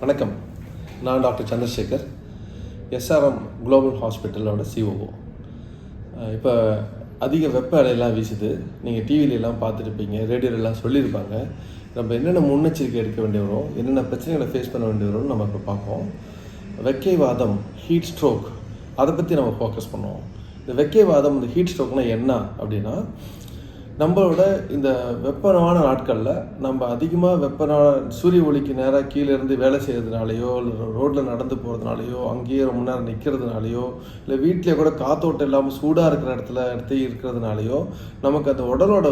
வணக்கம். நான் doctor Chandrasekhar SRM global ஹாஸ்பிட்டலோட சிஓஓ இப்போ அதிக வெப்ப அலையெல்லாம் வீசுது. நீங்கள் டிவிலெலாம் பார்த்துருப்பீங்க ரேடியோலெலாம் சொல்லியிருப்பாங்க. நம்ம என்னென்ன முன்னெச்சரிக்கை எடுக்க வேண்டி வரும் என்னென்ன பிரச்சனைகளை ஃபேஸ் பண்ண வேண்டி வரும்னு நம்ம இப்போ பார்ப்போம். வெக்கைவாதம் ஹீட் ஸ்ட்ரோக் அதை பற்றி நம்ம ஃபோக்கஸ் பண்ணுவோம். இந்த வெக்கைவாதம் இந்த ஹீட் ஸ்ட்ரோக்னால் என்ன அப்படின்னா நம்மளோட இந்த வெப்பமான நாட்களில் நம்ம அதிகமாக வெப்ப சூரிய ஒளிக்கு நேராக கீழே இருந்து வேலை செய்கிறதுனாலையோ இல்லை ரோட்டில் நடந்து போகிறதுனாலையோ அங்கேயே ரொம்ப நேரம் நிற்கிறதுனாலையோ இல்லை வீட்டிலே கூட காத்தோட்டம் இல்லாமல் சூடாக இருக்கிற இடத்துல எடுத்து இருக்கிறதுனாலையோ நமக்கு அந்த உடலோட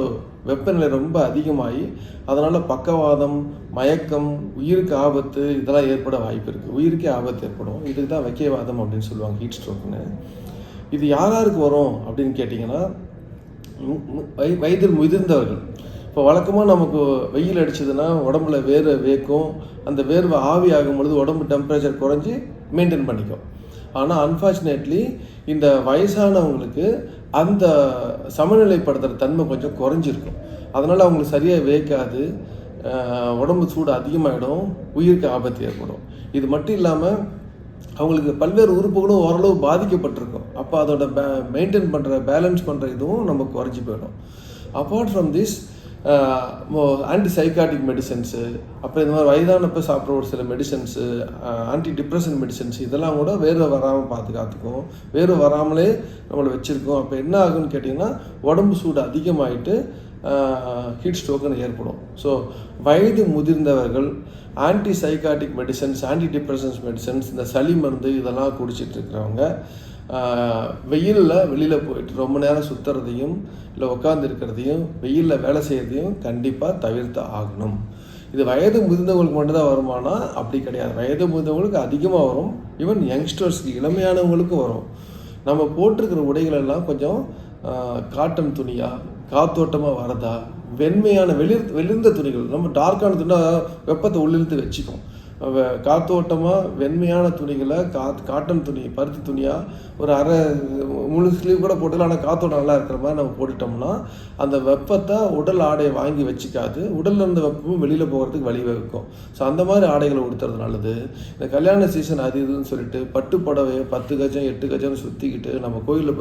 வெப்பநிலை ரொம்ப அதிகமாகி அதனால் பக்கவாதம் மயக்கம் உயிருக்கு ஆபத்து இதெல்லாம் ஏற்பட வாய்ப்பு இருக்குது உயிருக்கே ஆபத்து ஏற்படும். இதுக்கு தான் வைக்கவாதம் அப்படின்னு சொல்லுவாங்க ஹீட் ஸ்ட்ரோக்னு. இது யார் யாருக்கு வரும் அப்படின்னு கேட்டிங்கன்னா வயதில் முதிர்ந்தவர்கள். இப்போ வழக்கமாக நமக்கு வெயில் அடிச்சதுன்னா உடம்புல வேர்வை வேக்கும். அந்த வேர்வை ஆவி ஆகும் பொழுது உடம்பு டெம்பரேச்சர் குறைஞ்சி மெயின்டைன் பண்ணிக்கும். ஆனால் அன்ஃபார்ச்சுனேட்லி இந்த வயசானவங்களுக்கு அந்த சமநிலைப்படுத்துகிற தன்மை கொஞ்சம் குறைஞ்சிருக்கும். அதனால் அவங்களுக்கு சரியாக வேக்காது உடம்பு சூடு அதிகமாகிடும் உயிருக்கு ஆபத்து ஏற்படும். இது மட்டும் இல்லாமல் அவங்களுக்கு பல்வேறு உறுப்புகளும் ஓரளவு பாதிக்கப்பட்டிருக்கும். அப்போ அதோட பே மெயின்டைன் பண்ணுற பேலன்ஸ் பண்ணுற இதுவும் நம்ம குறைஞ்சி போயிடும். Apart from this anti psychotic medicines அப்புறம் இந்த மாதிரி வயதானப்போ சாப்பிட்ற ஒரு சில மெடிசன்ஸு ஆன்டி டிப்ரெஷன் மெடிசன்ஸ் இதெல்லாம் கூட வேர்வை வராமல் பாதுகாத்துக்கும். வேர்வை வராமலே நம்மளை வச்சுருக்கோம். அப்போ என்ன ஆகுன்னு கேட்டிங்கன்னா உடம்பு சூடு அதிகமாகிட்டு ஹீட் ஸ்ட்ரோக்குன்னு ஏற்படும். ஸோ வயது முதிர்ந்தவர்கள் anti psychotic medicines anti depressions medicines இந்த சளி மருந்து இதெல்லாம் குடிச்சிட்டு இருக்கிறவங்க வெயிலில் வெளியில் போயிட்டு ரொம்ப நேரம் சுற்றுறதையும் இல்லை உட்காந்துருக்கிறதையும் வெயிலில் வேலை செய்கிறதையும் கண்டிப்பாக தவிர்த்து ஆகணும். இது வயது முதிர்ந்தவங்களுக்கு மட்டும்தான் வருமானா? அப்படி கிடையாது. வயது முதிர்ந்தவங்களுக்கு அதிகமாக வரும். ஈவன் யங்ஸ்டர்ஸ்க்கு இளமையானவங்களுக்கும் வரும். நம்ம போட்டிருக்கிற உடைகள் எல்லாம் கொஞ்சம் காட்டன் துணியாக காத்தோட்டமாக வரதா? வெண்மையான வெளிர் வெளிர்ந்த துணிகள். நம்ம டார்க்கான துணினா வெப்பத்தை உள்ளிழுத்து வச்சுக்கும். காத்தோட்டமாக வெண்மையான துணிகளை கா காட்டன் துணி பருத்தி துணியாக ஒரு அரை முழு ஸ்லீவ் கூட போட்டுக்கலாம் ஆனால் காற்றோட நல்லா இருக்கிற மாதிரி நம்ம போட்டுட்டோம்னா அந்த வெப்பத்தை உடல் ஆடையை வாங்கி வச்சுக்காது. உடலில் இருந்த வெப்பமும் வெளியில் போகிறதுக்கு வழிவகுக்கும். ஸோ அந்த மாதிரி ஆடைகளை உடுத்துறது நல்லது. இந்த கல்யாண சீசன் அது இதுன்னு சொல்லிட்டு பட்டு புடவை பத்து கஜம் எட்டு கஜம்னு சுற்றிக்கிட்டு நம்ம கோயிலில்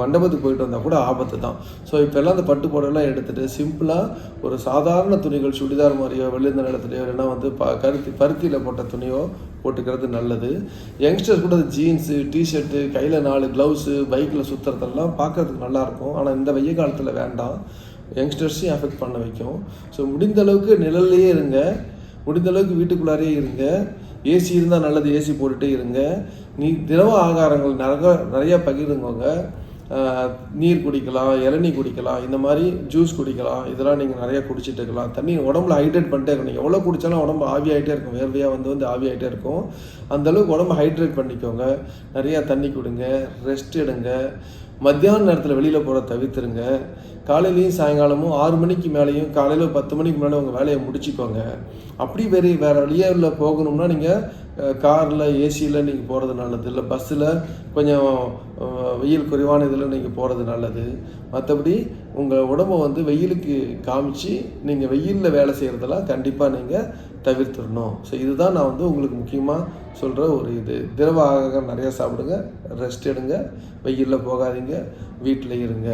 மண்டபத்துக்கு போயிட்டு வந்தால் கூட ஆபத்து தான். ஸோ இப்போல்லாம் அந்த பட்டு புடவைலாம் எடுத்துகிட்டு சிம்பிளாக ஒரு சாதாரண துணிகள் சுடிதார் மாதிரியோ வெளிந்த நிலத்துலையோ இல்லைன்னா வந்து ப கருத்தி பருத்தியில் போட்ட துணியோ போட்டுக்கிறது நல்லது. யங்ஸ்டர்ஸ் கூட ஜீன்ஸு டிஷர்ட்டு கையில் நாலு க்ளவுஸு பைக்கில் சுற்றுறதெல்லாம் பார்க்கறதுக்கு நல்லாயிருக்கும். ஆனால் இந்த வெய்ய காலத்தில் வேண்டாம். யங்ஸ்டர்ஸையும் அஃபெக்ட் பண்ண வைக்கும். ஸோ முடிந்த அளவுக்கு நிழல்லையே இருங்க. முடிந்த அளவுக்கு வீட்டுக்குள்ளாரே இருங்க. ஏசி இருந்தால் நல்லது ஏசி போட்டுகிட்டே இருங்க. நீ திரவ ஆகாரங்கள் நிறைய நிறையா பகிர்ந்துக்கோங்க நீர் குடிக்கலாம் இளநீ குடிக்கலாம் இந்த மாதிரி ஜூஸ் குடிக்கலாம் இதெல்லாம் நீங்கள் நிறையா குடிச்சிட்டு இருக்கலாம். தண்ணி உடம்புல ஹைட்ரேட் பண்ணிட்டே இருக்கணும். நீங்கள் எவ்வளோ குடித்தாலும் உடம்பு ஆவியாகிட்டே இருக்கும். வேர்வையாக வந்து வந்து ஆவியாகிட்டே இருக்கும். அந்த அளவுக்கு உடம்பு ஹைட்ரேட் பண்ணிக்கோங்க. நிறையா தண்ணி கொடுங்க ரெஸ்ட் எடுங்க. மத்தியான நேரத்தில் வெளியில் போகிற தவிர்த்துருங்க. காலையிலையும் சாயங்காலமும் ஆறு மணிக்கு மேலேயும் காலையில் பத்து மணிக்கு முன்னாடி உங்கள் வேலையை முடிச்சுக்கோங்க. அப்படி வேறு வேறு வழியாக போகணும்னா நீங்கள் காரில் ஏசியில் நீங்கள் போகிறது நல்லது. இல்லை பஸ்ஸில் கொஞ்சம் வெயில் குறைவான இதில் நீங்கள் போகிறது நல்லது. மற்றபடி உங்கள் உடம்பை வந்து வெயிலுக்கு காமிச்சு நீங்கள் வெயிலில் வேலை செய்கிறதெல்லாம் கண்டிப்பாக நீங்கள் தவிர்த்துடணும். ஸோ இதுதான் நான் வந்து உங்களுக்கு முக்கியமாக சொல்கிற ஒரு இது. திரவ ஆகாரம் நிறையா சாப்பிடுங்க ரெஸ்ட் எடுங்க வெயிலில் போகாதீங்க வீட்டில் இருங்க.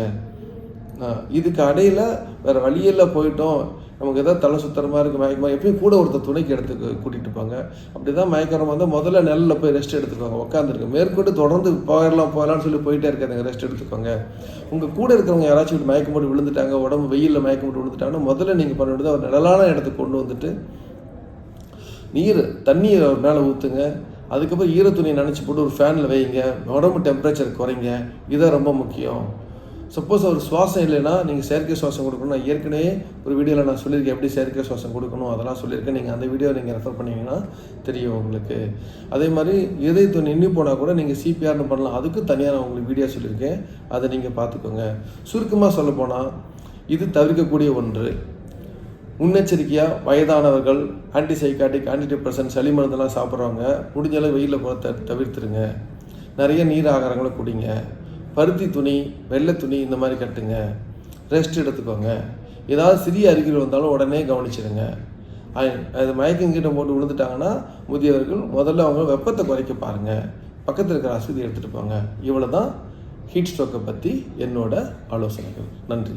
இதுக்கு அடையில் வேறு வழியில் போயிட்டோம். நமக்கு எதாவது தலை சுத்தரமாக இருக்குது மயக்கமாக எப்பயும் கூட ஒருத்தர் துணைக்கு எடுத்து கூட்டிகிட்டு போங்க. அப்படி தான் மயக்கம் வந்தால் முதல்ல நெல்லில் போய் ரெஸ்ட் எடுத்துக்கோங்க உட்காந்துருக்கு மேற்கொண்டு தொடர்ந்து போயிடலாம் போகலாம்னு சொல்லி போயிட்டே இருக்காதுங்க ரெஸ்ட் எடுத்துக்கோங்க. உங்கள் கூட இருக்கிறவங்க யாராச்சும் மயக்கம் போட்டு விழுந்துட்டாங்க உடம்பு வெயிலில் மயக்கம் போட்டு விழுந்துட்டாங்கன்னா முதல்ல நீங்கள் பண்ண வேண்டியது ஒரு நிழலான இடத்துக்கு கொண்டு வந்துட்டு நீர் தண்ணியை ஒரு மேலே ஊற்றுங்க அதுக்கப்புறம் ஈர துணியை நினச்சி போட்டு ஒரு ஃபேனில் வைங்க. உடம்பு டெம்பரேச்சர் குறைங்க. இதுதான் ரொம்ப முக்கியம். சப்போஸ் அவர் சுவாசம் இல்லைன்னா நீங்கள் செயற்கை சுவாசம் கொடுக்கணும் நான் ஏற்கனவே ஒரு வீடியோவில் நான் சொல்லியிருக்கேன் எப்படி செயற்கை சுவாசம் கொடுக்கணும். அதெல்லாம் சொல்லியிருக்கேன். நீங்கள் அந்த வீடியோ நீங்கள் ரெஃபர் பண்ணிங்கன்னா தெரியும் உங்களுக்கு. அதே மாதிரி இதயத்தை நின்று போனால் கூட நீங்கள் சிபிஆர்னு பண்ணலாம். அதுக்கு தனியாக நான் உங்களுக்கு வீடியோ சொல்லியிருக்கேன். அதை நீங்கள் பார்த்துக்கோங்க. சுருக்கமாக சொல்ல போனால் இது தவிர்க்கக்கூடிய ஒன்று. முன்னெச்சரிக்கையாக வயதானவர்கள் ஆன்டிசைக்காட்டிக் ஆன்டிடிப்ரெசன்ட் சளி மருந்தெல்லாம் சாப்பிட்றவங்க முடிஞ்சளவு வெயிலில் போக தவிர்த்துருங்க. நிறைய நீர் ஆகாரங்களை குடிங்க. பருத்தி துணி வெள்ளை துணி இந்த மாதிரி கட்டுங்க. ரெஸ்ட் எடுத்துக்கோங்க. ஏதாவது சிறிய அறிகுறி வந்தாலும் உடனே கவனிச்சிடுங்க அது மயக்கம் கிட்ட போட்டு விழுந்துட்டாங்கன்னா முதியவர்கள் முதல்ல அவங்க வெப்பத்தை குறைக்க பாருங்கள் பக்கத்தில் இருக்கிற அசதி எடுத்துகிட்டு போங்க. இவ்வளோ தான் ஹீட் ஸ்ட்ரோக்கை பற்றி என்னோட ஆலோசனைகள். நன்றி.